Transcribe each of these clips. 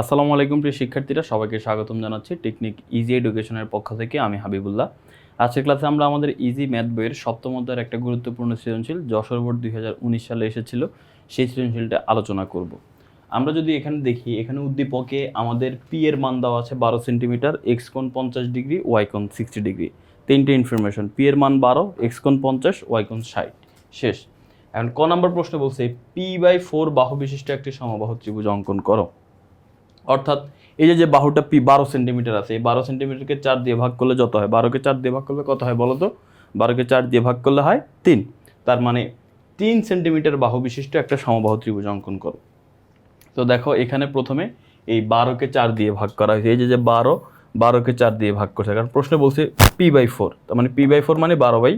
আসসালামু আলাইকুম প্রিয় শিক্ষার্থীরা, সবাইকে স্বাগতম জানাচ্ছি টেকনিক ইজি এডুকেশনের পক্ষ থেকে, আমি হাবিবুল্লাহ। আজকের ক্লাসে আমরা আমাদের ইজি ম্যাথ বইয়ের সপ্তম অধ্যায়ের একটা গুরুত্বপূর্ণ সৃজনশীল যশোর বোর্ড দুই হাজার উনিশ সালে এসেছিল, সেই সৃজনশীলটা আলোচনা করব। আমরা যদি এখানে দেখি, এখানে উদ্দীপকে আমাদের পি এর মান দেওয়া আছে বারো সেন্টিমিটার এক্স কোণ পঞ্চাশ ডিগ্রি ওয়াই কোণ সিক্সটি ডিগ্রি। তিনটে ইনফরমেশন পি এর মান বারো এক্স কোণ পঞ্চাশ ওয়াই কোণ ষাট। শেষ। এখন ক নম্বর প্রশ্ন বলছে পি বাই ফোর বাহু বিশিষ্ট একটি সমবাহু ত্রিভুজ অঙ্কন করো। অর্থাৎ এই যে যে বাহুটা পি বারো সেন্টিমিটার আছে, এই বারো সেন্টিমিটারকে চার দিয়ে ভাগ করলে যত হয়? বারোকে চার দিয়ে ভাগ করলে কত হয় বলো তো বারোকে চার দিয়ে ভাগ করলে হয় তিন। তার মানে তিন সেন্টিমিটার বাহু বিশিষ্ট একটা সমবাহু ত্রিভুজ অঙ্কন করো। তো দেখো, এখানে প্রথমে এই বারোকে চার দিয়ে ভাগ করা হয়েছে। এই যে যে বারো, বারোকে চার দিয়ে ভাগ করছে। কারণ প্রশ্নে বলছে পি বাই ফোর। তার মানে পি বাই ফোর মানে বারো বাই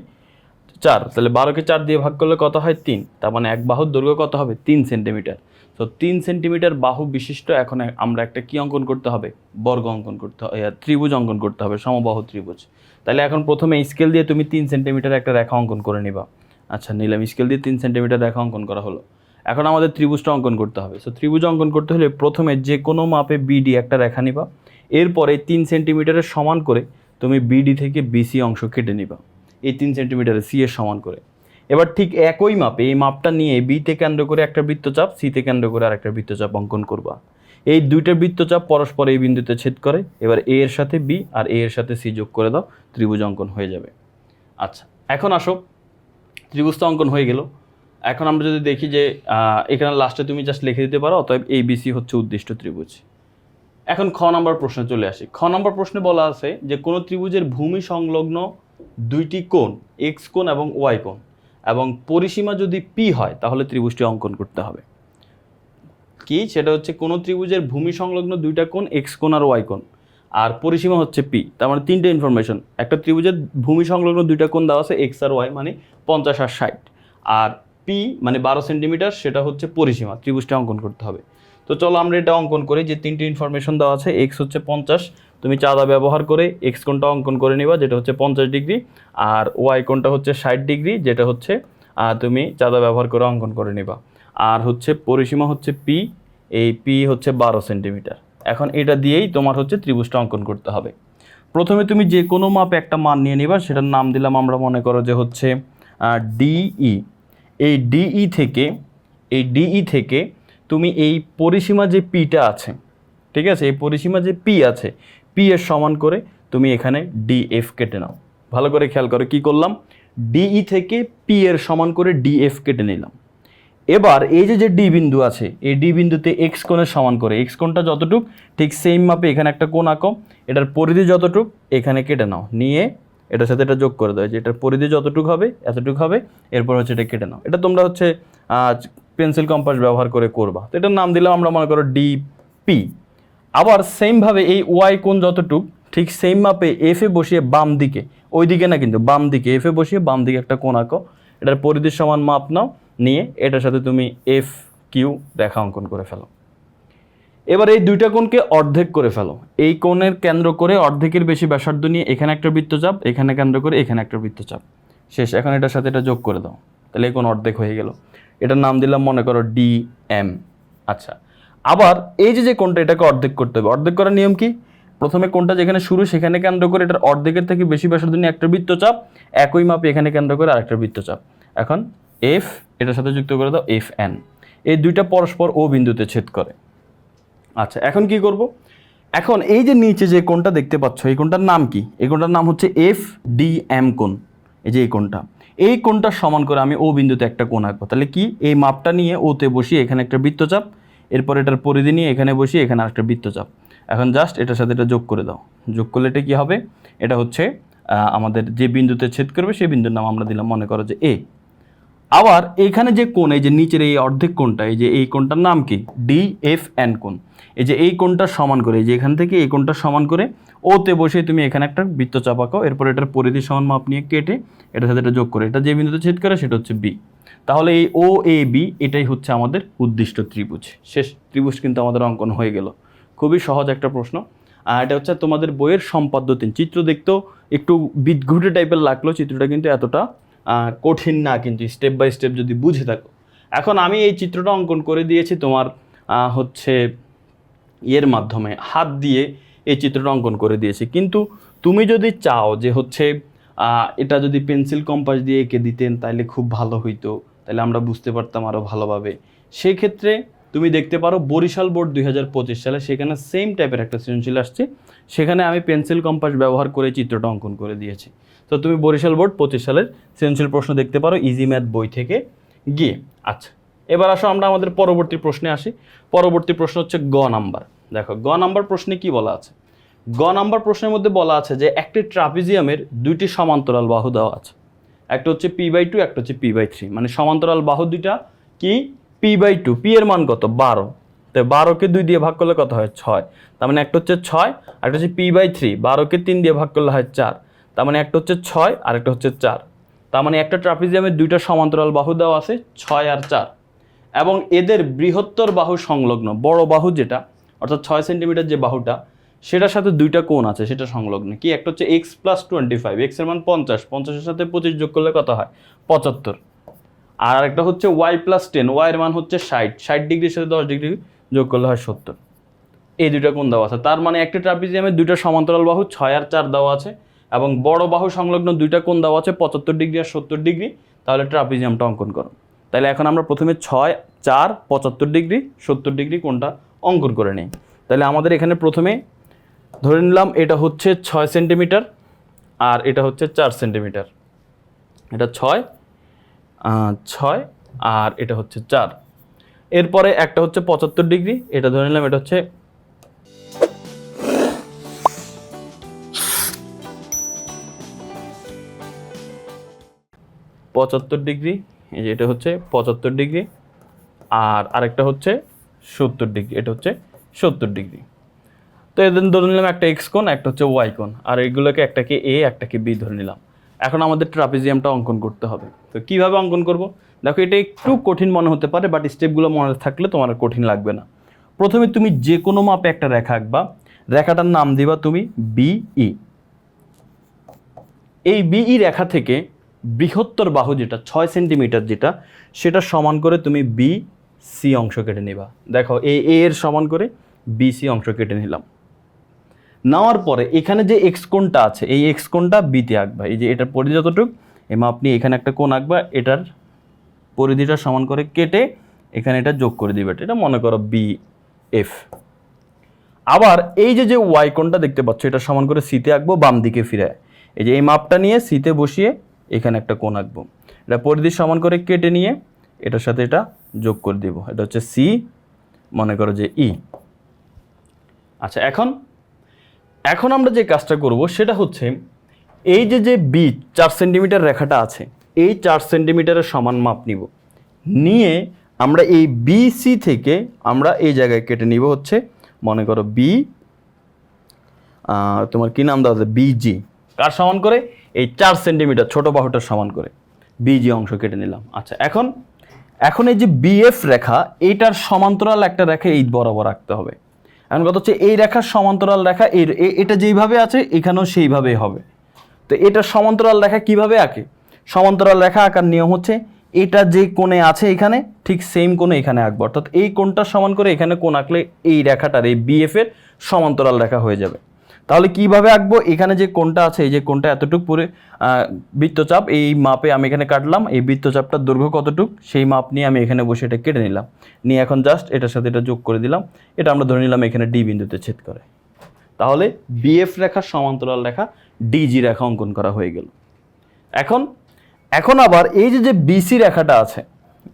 চার। তাহলে বারোকে চার দিয়ে ভাগ করলে কত হয়? তিন। তার মানে এক বাহুর দৈর্ঘ্য কত হবে? তিন সেন্টিমিটার। তো তিন সেন্টিমিটার বাহু বিশিষ্ট এখন আমরা একটা কি অঙ্কন করতে হবে? বর্গ অঙ্কন করতে হবে ত্রিভুজ অঙ্কন করতে হবে, সমবাহু ত্রিভুজ। তাহলে এখন প্রথমে স্কেল দিয়ে তুমি তিন সেন্টিমিটার একটা রেখা অঙ্কন করে নিবা। আচ্ছা নিলাম। স্কেল দিয়ে তিন সেন্টিমিটার রেখা অঙ্কন করা হলো। এখন আমাদের ত্রিভুজটা অঙ্কন করতে হবে। সো ত্রিভুজ অঙ্কন করতে হলে প্রথমে যে কোনো মাপে বিডি একটা রেখা নিবা। এরপরে তিন সেন্টিমিটারের সমান করে তুমি বিডি থেকে বিসি অংশ কেটে নিবা। এই তিন সেন্টিমিটারে সি এর সমান করে। এবার ঠিক একই মাপে এই মাপটা নিয়ে বিতে কেন্দ্র করে একটা বৃত্তচাপ সিতে কেন্দ্র করে আরেকটা বৃত্তচাপ অঙ্কন করবা। এই দুইটা বৃত্তচাপ পরস্পর এই বিন্দুতে ছেদ করে, এবার এ এর সাথে বি আর এ এর সাথে সি যোগ করে দাও, ত্রিভুজ অঙ্কন হয়ে যাবে। আচ্ছা এখন আসো ত্রিভুজ তো অঙ্কন হয়ে গেল। এখন আমরা যদি দেখি যে এখানে লাস্টে তুমি জাস্ট লিখে দিতে পারো, অতএব এই বিসি হচ্ছে উদ্দিষ্ট ত্রিভুজ। এখন খ নম্বর প্রশ্নে চলে আসি। খ নম্বর প্রশ্নে বলা আছে যে কোনো ত্রিভুজের ভূমি সংলগ্ন দুইটি কোণ এক্স কোণ এবং ওয়াই কোণ। এবং পরিসীমা যদি পি হয়, তাহলে ত্রিভুজটি অঙ্কন করতে হবে। কি? সেটা হচ্ছে কোনো ত্রিভুজের ভূমি সংলগ্ন দুইটা কোণ এক্স কোণ আর ওয়াই কোণ। আর পরিসীমা হচ্ছে পি তার মানে তিনটে ইনফরমেশন একটা ত্রিভুজের ভূমি সংলগ্ন দুইটা কোণ দেওয়া আছে এক্স আর ওয়াই মানে পঞ্চাশ আর ষাট। আর পি মানে বারো সেন্টিমিটার সেটা হচ্ছে পরিসীমা। ত্রিভুজটা অঙ্কন করতে হবে। তো চলো আমরা এটা অঙ্কন করি যে তিনটে ইনফরমেশন দেওয়া আছে এক্স হচ্ছে পঞ্চাশ তুমি চাঁদা ব্যবহার করে এক্স কোণটা অঙ্কন করে নিবা, যেটা হচ্ছে পঞ্চাশ ডিগ্রি, আর ওয়াই কোণটা হচ্ছে ষাট ডিগ্রি, যেটা হচ্ছে তুমি চাঁদা ব্যবহার করে অঙ্কন করে নিবা। আর হচ্ছে পরিসীমা হচ্ছে পি এই পি হচ্ছে বারো সেন্টিমিটার। এখন এটা দিয়েই তোমার হচ্ছে ত্রিভুজটা অঙ্কন করতে হবে। প্রথমে তুমি যে কোনো মাপে একটা মান নিয়ে নিবা, সেটার নাম দিলাম আমরা মনে করো যে হচ্ছে ডিই এই ডিই থেকে, এই ডিই থেকে তুমি এই পরিসীমা যে পিটা আছে, ঠিক আছে? এই পরিসীমা যে পি আছে পি এর সমান করে তুমি এখানে ডিএফ কেটে নাও। ভালো করে খেয়াল করো কি করলাম? ডিই থেকে পি এর সমান করে ডিএফ কেটে নিলাম। এবার এই যে যে ডি বিন্দু আছে, এই ডি বিন্দুতে এক্স কোণের সমান করে এক্স কোণটা যতটুক, ঠিক সেম মাপে এখানে একটা কোণ আঁকো। এটার পরিধি যতটুক, এখানে কেটে নাও। নিয়ে এটার সাথে এটা যোগ করে দাও। যে, এটার পরিধি যতটুক হবে, এতটুক হবে, এরপর হচ্ছে এটা কেটে নাও। এটা তোমরা হচ্ছে পেন্সিল কম্পাস ব্যবহার করে করবা। তো এটার নাম দিলাম আমরা মনে করো ডিপি আবার সেমভাবে এই ওয়াই কোণ যতটুক, ঠিক সেম মাপে এফে বসিয়ে বাম দিকে ওই দিকে না কিন্তু বাম দিকে এফে বসিয়ে বাম দিকে একটা কোণ আঁকো। এটার পরিধির সমান মাপ নাও, নিয়ে এটার সাথে তুমি এফ কিউ রেখা অঙ্কন করে ফেলো। এবার এই দুইটা কোণকে অর্ধেক করে ফেলো। এই কোণের কেন্দ্র করে অর্ধেকের বেশি ব্যাসার্ধ নিয়ে এখানে একটা বৃত্তচাপ, এখানে কেন্দ্র করে এখানে একটা বৃত্তচাপ। শেষ, এখন এটার সাথে এটা যোগ করে দাও। তাহলে এই কোণ অর্ধেক হয়ে গেল। এটার নাম দিলাম মনে করো ডি এম আচ্ছা আবার এই যে যে কোনটা এটাকে অর্ধেক করতে হবে। অর্ধেক করার নিয়ম কি? প্রথমে কোনটা যেখানে শুরু, সেখানে কেন্দ্র করে এটার অর্ধেকের থেকে বেশি ব্যাসার্ধ নিয়ে একটা বৃত্তচাপ, একই মাপে এখানে কেন্দ্র করে আরেকটা বৃত্তচাপ। এখন এফ এটার সাথে যুক্ত করে দাও এফ এন এই দুইটা পরস্পর ও বিন্দুতে ছেদ করে। আচ্ছা এখন কি করব? এখন এই যে নিচে যে কোনটা দেখতে পাচ্ছ, এই কোনটার নাম কি? এই কোনটার নাম হচ্ছে এফ ডি এম কোণ। এই যে এই কোনটা এই কোণটা সমান করে আমি ও বিন্দুতে একটা কোণ আঁকবো। তাহলে কি? এই মাপটা নিয়ে ওতে বসিয়ে এখানে একটা বৃত্তচাপ এরপর এটার পরিধি নিয়ে এখানে বসি এখানে আরেকটা বৃত্তচাপ। এখন জাস্ট এটার সাথে এটা যোগ করে দাও। যোগ করলে এটা কী হবে? এটা হচ্ছে আমাদের যে বিন্দুতে ছেদ করবে সেই বিন্দুর নাম আমরা দিলাম। মনে করো যে এ আবার এইখানে যে কোণ, এই যে নিচের এই অর্ধেক কোণটা, এই যে এই কোণটার নাম কি? ডি এফ এন কোণ। এই যে এই কোণটা সমান করে, এই যে এখান থেকে এই কোণটা সমান করে ওতে বসে তুমি এখানে একটা বৃত্ত চাপাকাও এরপর এটার পরিধি সমান মাপ নিয়ে কেটে এটার সাথে এটা যোগ করে। এটা যে বিন্দুতে ছেদ করে, সেটা হচ্ছে বি তাহলে এই ও এ বি এটাই হচ্ছে আমাদের উদ্দিষ্ট ত্রিভুজ। শেষ ত্রিভুজ কিন্তু আমাদের অঙ্কন হয়ে গেল। খুবই সহজ একটা প্রশ্ন। আর এটা হচ্ছে তোমাদের বইয়ের সম্পাদ্য তিন। চিত্র দেখতেও একটু বিদঘুটে টাইপের লাগল, চিত্রটা কিন্তু এতটা কঠিন না, কিন্তু স্টেপ বাই স্টেপ যদি বুঝে থাকো। এখন আমি এই চিত্রটা অঙ্কন করে দিয়েছি তোমার হচ্ছে এর মাধ্যমে, হাত দিয়ে এই চিত্রটা অঙ্কন করে দিয়েছি। কিন্তু তুমি যদি চাও যে হচ্ছে এটা যদি পেন্সিল কম্পাস দিয়ে এঁকে দিতেন তাহলে খুব ভালো হইতো তাহলে আমরা বুঝতে পারতাম আরও ভালোভাবে। সেই ক্ষেত্রে তুমি দেখতে পারো বরিশাল বোর্ড দুই হাজার পঁচিশ সালে, সেখানে সেম টাইপের একটা সৃজনশীল আসছে। সেখানে আমি পেন্সিল কম্পাস ব্যবহার করে চিত্রটা অঙ্কন করে দিয়েছি। তো তুমি বরিশাল বোর্ড পঁচিশ সালের সৃজনশীল প্রশ্ন দেখতে পারো ইজি ম্যাথ বই থেকে গিয়ে। আচ্ছা এবার আসো আমরা আমাদের পরবর্তী প্রশ্নে আসি। পরবর্তী প্রশ্ন হচ্ছে গ নাম্বার। দেখো, গ নাম্বার প্রশ্নে কি বলা আছে? গ নাম্বার প্রশ্নের মধ্যে বলা আছে যে, একটি ট্রাপিজিয়ামের দুইটি সমান্তরাল বাহু দেওয়া আছে। একটা হচ্ছে পি বাই টু একটা হচ্ছে পি বাই থ্রি মানে সমান্তরাল বাহু দুইটা কি? পি বাই টু পি এর মান কত? বারো। তো বারোকে দুই দিয়ে ভাগ করলে কত হয়? ছয়। তার মানে একটা হচ্ছে ছয়, আর একটা হচ্ছে পি বাই থ্রি বারোকে তিন দিয়ে ভাগ করলে হয় চার। তার মানে একটা হচ্ছে ছয়, আর একটা হচ্ছে চার। তার মানে একটা ট্রাপিজিয়ামের দুইটা সমান্তরাল বাহু দেওয়া আছে, ছয় আর চার। এবং এদের বৃহত্তর বাহু সংলগ্ন, বড় বাহু যেটা, অর্থাৎ ছয় সেন্টিমিটার যে বাহুটা, সেটার সাথে দুইটা কোণ আছে সেটা সংলগ্ন। কি? একটা হচ্ছে এক্স প্লাস টোয়েন্টি ফাইভ এক্সের মান পঞ্চাশ, পঞ্চাশের সাথে পঁচিশ যোগ করলে কত হয়? পঁচাত্তর। আর একটা হচ্ছে ওয়াই প্লাস টেন ওয়াইয়ের মান হচ্ছে ষাট। ষাট ডিগ্রির সাথে দশ ডিগ্রি যোগ করলে হয় সত্তর। এই দুইটা কোন দেওয়া আছে। তার মানে একটা ট্রাপিজিয়ামের দুইটা সমান্তরাল বাহু ছয় আর চার দেওয়া আছে এবং বড় বাহু সংলগ্ন দুইটা কোন দেওয়া আছে পঁচাত্তর ডিগ্রি আর সত্তর ডিগ্রি। তাহলে ট্রাপিজিয়ামটা অঙ্কন করো। তাহলে এখন আমরা প্রথমে ছয়, চার, পঁচাত্তর ডিগ্রি, সত্তর ডিগ্রি কোনটা অঙ্কন করে নিই। তাহলে আমাদের এখানে প্রথমে ধরে নিলাম এটা হচ্ছে ছয় সেন্টিমিটার আর এটা হচ্ছে চার সেন্টিমিটার। এটা ছয় ছয়, আর এটা হচ্ছে চার। এরপরে একটা হচ্ছে পঁচাত্তর ডিগ্রি, এটা ধরে নিলাম, এটা হচ্ছে পঁচাত্তর ডিগ্রি, এই যে এটা হচ্ছে পঁচাত্তর ডিগ্রি, আর আরেকটা হচ্ছে সত্তর ডিগ্রি, এটা হচ্ছে সত্তর ডিগ্রি। তো এদের ধরে নিলাম একটা এক্স কোণ, একটা হচ্ছে ওয়াই কোণ, আর এগুলোকে একটাকে এ, একটাকে বি ধরে নিলাম। এখন আমাদের ট্রাপিজিয়ামটা অঙ্কন করতে হবে। তো কীভাবে অঙ্কন করব? দেখো, এটা একটু কঠিন মনে হতে পারে বাট স্টেপগুলো মনে থাকলে তোমার কঠিন লাগবে না। প্রথমে তুমি যে কোনো মাপে একটা রেখা আঁকবা। রেখাটার নাম দিবা তুমি বিই এই বিই রেখা থেকে বৃহত্তর বাহু যেটা, ছয় সেন্টিমিটার যেটা, সেটা সমান করে তুমি বি সি অংশ কেটে নিবা। দেখো এ এ এর সমান করে বি সি অংশ কেটে নিলাম। নেওয়ার পরে এখানে যে এক্স কোণটা আছে, এই এক্স কোণটা বিতে আঁকবা। এই যে এটার পরিধি যতটুক এমা আপনি এখানে একটা কোণ আঁকবা, এটার পরিধিটা সমান করে কেটে এখানে এটা যোগ করে দিবে। এটা মনে করো বি এফ আবার এই যে যে ওয়াই কোণটা দেখতে পাচ্ছ, এটা সমান করে সিতে আঁকবো, বাম দিকে ফিরে। এই যে এই মাপটা নিয়ে সিতে বসিয়ে এখানে একটা কোণ আঁকবো। এটা পরিধি সমান করে কেটে নিয়ে এটার সাথে এটা যোগ করে দিব। এটা হচ্ছে সি মনে করো যে ই আচ্ছা এখন এখন আমরা যে কাজটা করব সেটা হচ্ছে এই যে যে বি চার সেন্টিমিটার রেখাটা আছে, এই চার সেন্টিমিটারের সমান মাপ নিব। নিয়ে আমরা এই বিসি থেকে আমরা এই জায়গায় কেটে নিব হচ্ছে, মনে করো বি তোমার কি নাম দেওয়া বিজি কার সমান করে? এই চার সেন্টিমিটার ছোট বাহুটার সমান করে। বিজি অংশ কেটে নিলাম। আচ্ছা এখন এখন এই যে বিএফ রেখা, এইটার সমান্তরাল একটা রেখা এই বরাবর রাখতে হবে। এখন কথা হচ্ছে এই রেখার সমান্তরাল রেখা এর এটা যেইভাবে আছে, এখানেও সেইভাবেই হবে। তো এটা সমান্তরাল রেখা কীভাবে আঁকে? সমান্তরাল রেখা আঁকার নিয়ম হচ্ছে এটা যে কোণে আছে এখানে, ঠিক সেম কোণে এখানে আঁকবো। অর্থাৎ এই কোণটা সমান করে এখানে কোণ আঁকলে এই রেখাটার, এই বিএফ এর সমান্তরাল রেখা হয়ে যাবে। তাহলে কীভাবে আঁকবো? এখানে যে কোনটা আছে, এই যে কোনটা এতটুকু পুরে বৃত্তচাপ, এই মাপে আমি এখানে কাটলাম। এই বৃত্তচাপটার দৈর্ঘ্য কতটুক? সেই মাপ নিয়ে আমি এখানে বসে এটা কেটে নিলাম। নিয়ে এখন জাস্ট এটার সাথে এটা যোগ করে দিলাম। এটা আমরা ধরে নিলাম এখানে ডি বিন্দুতে ছেদ করে। তাহলে বিএফ রেখার সমান্তরাল রেখা ডিজি রেখা অঙ্কন করা হয়ে গেল। এখন এখন আবার এই যে যে বিসি রেখাটা আছে,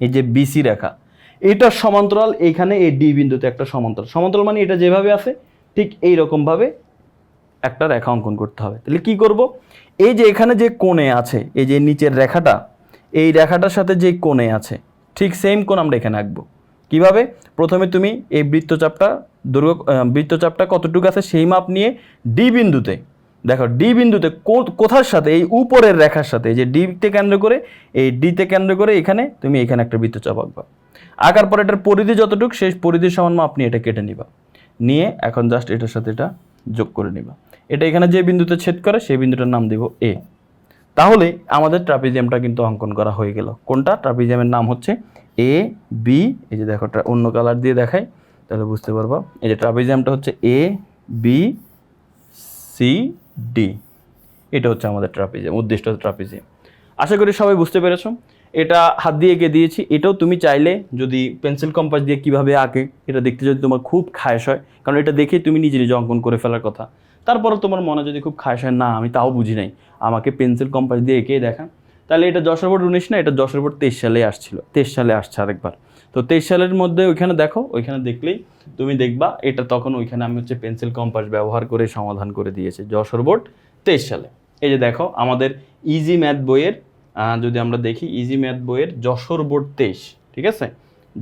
এই যে বিসি রেখা, এটার সমান্তরাল এইখানে এই ডি বিন্দুতে একটা সমান্তরাল। সমান্তরাল মানে এটা যেভাবে আছে, ঠিক এই রকমভাবে একটা রেখা অঙ্কন করতে হবে। তাহলে কি করব? এই যে এখানে যে কোণে আছে এই যে নিচের রেখাটা এই রেখাটার সাথে যে কোণে আছে ঠিক সেম কোণ আমরা এখানে আঁকবো। কীভাবে? প্রথমে তুমি এই বৃত্তচাপটা আহ, বৃত্তচাপটা কতটুকু আছে সেই মাপ নিয়ে ডি বিন্দুতে দেখো ডি বিন্দুতে কোথার সাথে এই উপরের রেখার সাথে যে ডিতে কেন্দ্র করে এই ডিতে কেন্দ্র করে এখানে তুমি এখানে একটা বৃত্তচাপ আঁকবা। আঁকার পর এটার পরিধি যতটুকু সেই পরিধির সমান মাপ নিয়ে এটা কেটে নিবা। নিয়ে এখন জাস্ট এটার সাথে এটা যোগ করে নিবা। এটা এখানে যে বিন্দুতে ছেদ করে, সেই বিন্দুটার নাম দিব এ তাহলে আমাদের ট্রাপিজিয়ামটা কিন্তু অঙ্কন করা হয়ে গেল। কোনটা? ট্রাপিজিয়ামের নাম হচ্ছে এ বি এই যে দেখো অন্য কালার দিয়ে দেখাই, তাহলে বুঝতে পারবা। এই যে ট্রাপিজিয়ামটা হচ্ছে এ বি সি ডি এটা হচ্ছে আমাদের ট্রাপিজিয়াম, উদ্দিষ্ট ট্রাপিজিয়াম। আশা করি সবাই বুঝতে পেরেছ। এটা হাত দিয়ে এঁকে দিয়েছি। এটাও তুমি চাইলে যদি পেন্সিল কম্পাস দিয়ে কীভাবে আঁকে, এটা দেখতে যদি তোমার খুব খায়স হয়, কারণ এটা দেখে তুমি নিজে নিজে অঙ্কন করে ফেলার কথা। তারপরে তোমার মনে যদি খুব খাস হয় না, আমি তাও বুঝি নাই। আমাকে পেন্সিল কম্পাস দিয়ে এঁকে দেখা তাহলে এটা যশোর বোর্ড উনিশ না, এটা যশোর বোর্ড তেইশ সালে আসছিল, তেইশ সালে আসছে আরেকবার। তো তেইশ সালের মধ্যে ওইখানে দেখো, ওইখানে দেখলেই তুমি দেখবা, এটা তখন ওইখানে আমি হচ্ছে পেন্সিল কম্পাস ব্যবহার করে সমাধান করে দিয়েছি, যশোর বোর্ড তেইশ সালে। এই যে দেখো, আমাদের ইজি ম্যাথ বইয়ের যদি আমরা দেখি ইজি ম্যাথ বইয়ের যশোর বোর্ড তেইশ, ঠিক আছে?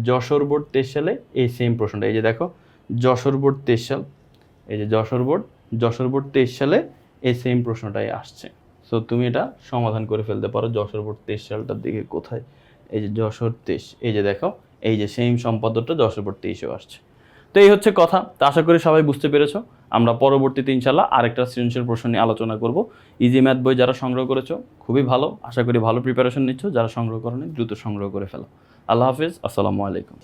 যশোর বোর্ড তেইশ সালে এই সেম প্রশ্নটা, এই যে দেখো, যশোর বোর্ড তেইশ সাল, এই যে যশোর বোর্ড যশোর বোর্ড তেইশ সালে এই সেম প্রশ্নটাই আসছে। সো তুমি এটা সমাধান করে ফেলতে পারো যশোর বোর্ড তেইশ সালটার দিকে কোথায়? এই যে যশোর তেইশ, এই যে দেখো, এই যে সেম সম্পাদকটা যশোর বোর্ড তেইশেও আসছে। তো এই হচ্ছে কথা, তো আশা করি সবাই বুঝতে পেরেছ। আমরা পরবর্তীতে ইনশাল্লাহ আরেকটা সৃজনশীল প্রশ্ন নিয়ে আলোচনা করব। ইজি ম্যাথ বই যারা সংগ্রহ করেছ, খুবই ভালো। আশা করি ভালো প্রিপারেশন নিচ্ছ। যারা সংগ্রহ করনি, দ্রুত সংগ্রহ করে ফেলো। আল্লাহ হাফিজ, আসসালামু আলাইকুম।